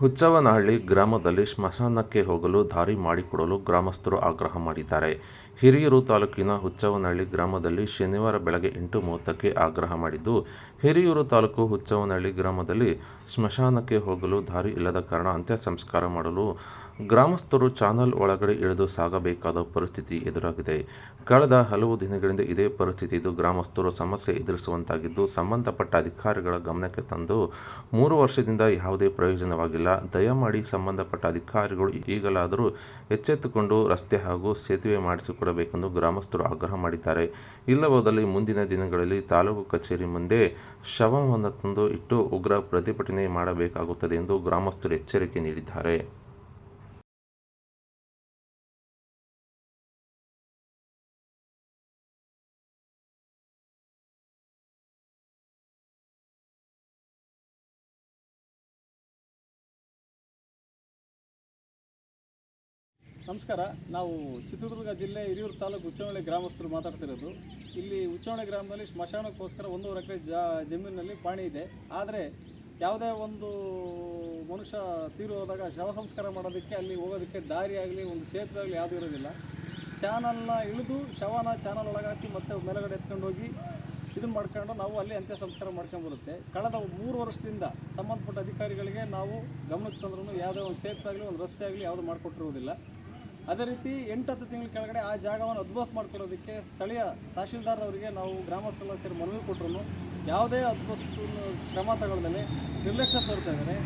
ಹುಚ್ಚವ್ವನಹಳ್ಳಿ ಗ್ರಾಮದಲ್ಲಿ ಸ್ಮಶಾನಕ್ಕೆ ಹೋಗಲು ದಾರಿ ಮಾಡಿಕೊಡಲು ಗ್ರಾಮಸ್ಥರು ಆಗ್ರಹ ಮಾಡಿದ್ದಾರೆ. ಹಿರಿಯೂರು ತಾಲೂಕಿನ ಹುಚ್ಚವನಹಳ್ಳಿ ಗ್ರಾಮದಲ್ಲಿ ಶನಿವಾರ ಬೆಳಗ್ಗೆ ಎಂಟು ಮೂವತ್ತಕ್ಕೆ ಆಗ್ರಹ ಮಾಡಿದ್ದು, ಹಿರಿಯೂರು ತಾಲೂಕು ಹುಚ್ಚವನಹಳ್ಳಿ ಗ್ರಾಮದಲ್ಲಿ ಸ್ಮಶಾನಕ್ಕೆ ಹೋಗಲು ದಾರಿ ಇಲ್ಲದ ಕಾರಣ ಅಂತ್ಯ ಸಂಸ್ಕಾರ ಮಾಡಲು ಗ್ರಾಮಸ್ಥರು ಚಾನಲ್ ಒಳಗಡೆ ಇಳಿದು ಸಾಗಬೇಕಾದ ಪರಿಸ್ಥಿತಿ ಎದುರಾಗಿದೆ. ಕಳೆದ ಹಲವು ದಿನಗಳಿಂದ ಇದೇ ಪರಿಸ್ಥಿತಿ ಇದು ಗ್ರಾಮಸ್ಥರು ಸಮಸ್ಯೆ ಎದುರಿಸುವಂತಾಗಿದ್ದು, ಸಂಬಂಧಪಟ್ಟ ಅಧಿಕಾರಿಗಳ ಗಮನಕ್ಕೆ ತಂದು ಮೂರು ವರ್ಷದಿಂದ ಯಾವುದೇ ಪ್ರಯೋಜನವಾಗಿಲ್ಲ. ದಯಮಾಡಿ ಸಂಬಂಧಪಟ್ಟ ಅಧಿಕಾರಿಗಳು ಈಗಲಾದರೂ ಎಚ್ಚೆತ್ತುಕೊಂಡು ರಸ್ತೆ ಹಾಗೂ ಸೇತುವೆ ಮಾಡಿಸಿಕೊಡಬೇಕೆಂದು ಗ್ರಾಮಸ್ಥರು ಆಗ್ರಹ ಮಾಡಿದ್ದಾರೆ. ಇಲ್ಲವಾದಲ್ಲಿ ಮುಂದಿನ ದಿನಗಳಲ್ಲಿ ತಾಲೂಕು ಕಚೇರಿ ಮುಂದೆ ಶವವನ್ನು ತಂದು ಇಟ್ಟು ಉಗ್ರ ಪ್ರತಿಭಟನೆ ಮಾಡಬೇಕಾಗುತ್ತದೆ ಎಂದು ಗ್ರಾಮಸ್ಥರು ಎಚ್ಚರಿಕೆ ನೀಡಿದ್ದಾರೆ. ನಮಸ್ಕಾರ. ನಾವು ಚಿತ್ರದುರ್ಗ ಜಿಲ್ಲೆ ಹಿರಿಯೂರು ತಾಲೂಕು ಉಚ್ಚವಳ್ಳಿ ಗ್ರಾಮಸ್ಥರು ಮಾತಾಡ್ತಿರೋದು. ಇಲ್ಲಿ ಉಚ್ಚವಳ್ಳಿ ಗ್ರಾಮದಲ್ಲಿ ಸ್ಮಶಾನಕ್ಕೋಸ್ಕರ ಒಂದೂವರೆ ಎಕರೆ ಜಾ, ಜಮೀನಿನಲ್ಲಿ ಪಾಣಿ ಇದೆ. ಆದರೆ ಯಾವುದೇ ಒಂದು ಮನುಷ್ಯ ತೀರು ಹೋದಾಗ ಶವ ಸಂಸ್ಕಾರ ಮಾಡೋದಕ್ಕೆ, ಅಲ್ಲಿ ಹೋಗೋದಕ್ಕೆ ದಾರಿ ಆಗಲಿ, ಒಂದು ಸೇತುವೆ ಆಗಲಿ ಯಾವುದೂ ಇರೋದಿಲ್ಲ. ಚಾನಲ್ನ ಇಳಿದು ಶವನ ಚಾನಲ್ ಒಳಗಾಸಿ ಮತ್ತೆ ಮೇಲುಗಡೆ ಎತ್ಕೊಂಡು ಹೋಗಿ ಇದನ್ನು ಮಾಡ್ಕೊಂಡು ನಾವು ಅಲ್ಲಿ ಅಂತ್ಯ ಸಂಸ್ಕಾರ ಮಾಡ್ಕೊಂಡು ಬರುತ್ತೆ. ಕಳೆದ ಮೂರು ವರ್ಷದಿಂದ ಸಂಬಂಧಪಟ್ಟ ಅಧಿಕಾರಿಗಳಿಗೆ ನಾವು ಗಮನಕ್ಕೆ ತಂದ್ರೂ ಯಾವುದೇ ಒಂದು ಸೇತುವೆ ಆಗಲಿ, ಒಂದು ರಸ್ತೆ ಆಗಲಿ ಯಾವುದು ಮಾಡಿಕೊಟ್ಟಿರುವುದಿಲ್ಲ. ಅದೇ ರೀತಿ ಎಂಟು ಹತ್ತು ತಿಂಗಳ ಕೆಳಗಡೆ ಆ ಜಾಗವನ್ನು ಅದ್ಭುತ ಮಾಡ್ಕೊಳ್ಳೋದಕ್ಕೆ ಸ್ಥಳೀಯ ತಹಶೀಲ್ದಾರ್ ಅವರಿಗೆ ನಾವು ಗ್ರಾಮಸ್ಥರೆಲ್ಲ ಸೇರಿ ಮನವಿ ಕೊಟ್ಟರು ಯಾವುದೇ ಅದ್ಭುತ ಕ್ರಮ ತಗೊಳ್ಳದಲ್ಲಿ ನಿರ್ಲಕ್ಷ್ಯ ತೋರ್ತಾ ಇದ್ದಾರೆ.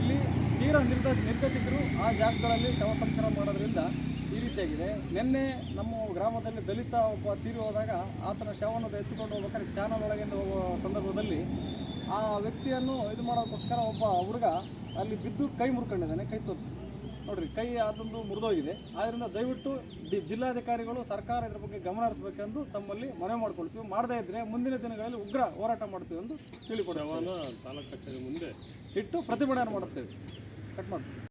ಇಲ್ಲಿ ತೀರಾ ನಿರ್ಗ ನಿರ್ಗತಿಕರು ಆ ಜಾಗಗಳಲ್ಲಿ ಶವ ಸಂಸ್ಕಾರ ಮಾಡೋದ್ರಿಂದ ಈ ರೀತಿಯಾಗಿದೆ. ನಿನ್ನೆ ನಮ್ಮ ಗ್ರಾಮದಲ್ಲಿ ದಲಿತ ಒಬ್ಬ ತೀರಿ ಹೋದಾಗ ಆತನ ಶವವನ್ನು ಎತ್ತಿಕೊಂಡು ಹೋಗ್ಬೇಕಾದ್ರೆ ಚಾನಲ್ ಒಳಗೆ ಹೋಗುವ ಸಂದರ್ಭದಲ್ಲಿ ಆ ವ್ಯಕ್ತಿಯನ್ನು ಇದು ಮಾಡೋದಕ್ಕೋಸ್ಕರ ಒಬ್ಬ ಹುಡುಗ ಅಲ್ಲಿ ಬಿದ್ದು ಕೈ ಮುರ್ಕೊಂಡಿದ್ದಾನೆ, ಕೈ ತೋರಿಸಿ ನೋಡ್ರಿ ಕೈ ಅದೊಂದು ಮುರಿದೋಗಿದೆ. ಆದ್ದರಿಂದ ದಯವಿಟ್ಟು ಡಿ ಜಿಲ್ಲಾಧಿಕಾರಿಗಳು ಸರ್ಕಾರ ಇದ್ರ ಬಗ್ಗೆ ಗಮನ ಹರಿಸಬೇಕೆಂದು ತಮ್ಮಲ್ಲಿ ಮನವಿ ಮಾಡ್ಕೊಳ್ತೀವಿ. ಮಾಡದೇ ಇದ್ದರೆ ಮುಂದಿನ ದಿನಗಳಲ್ಲಿ ಉಗ್ರ ಹೋರಾಟ ಮಾಡ್ತೀವಿ ಎಂದು ತಿಳಿಕೊಡ್ತೀವಿ. ತಾಲೂಕು ಕಚೇರಿ ಮುಂದೆ ಇಟ್ಟು ಪ್ರತಿಭಟನೆ ಮಾಡುತ್ತೇವೆ. ಕಟ್ ಮಾಡ್ತೀವಿ.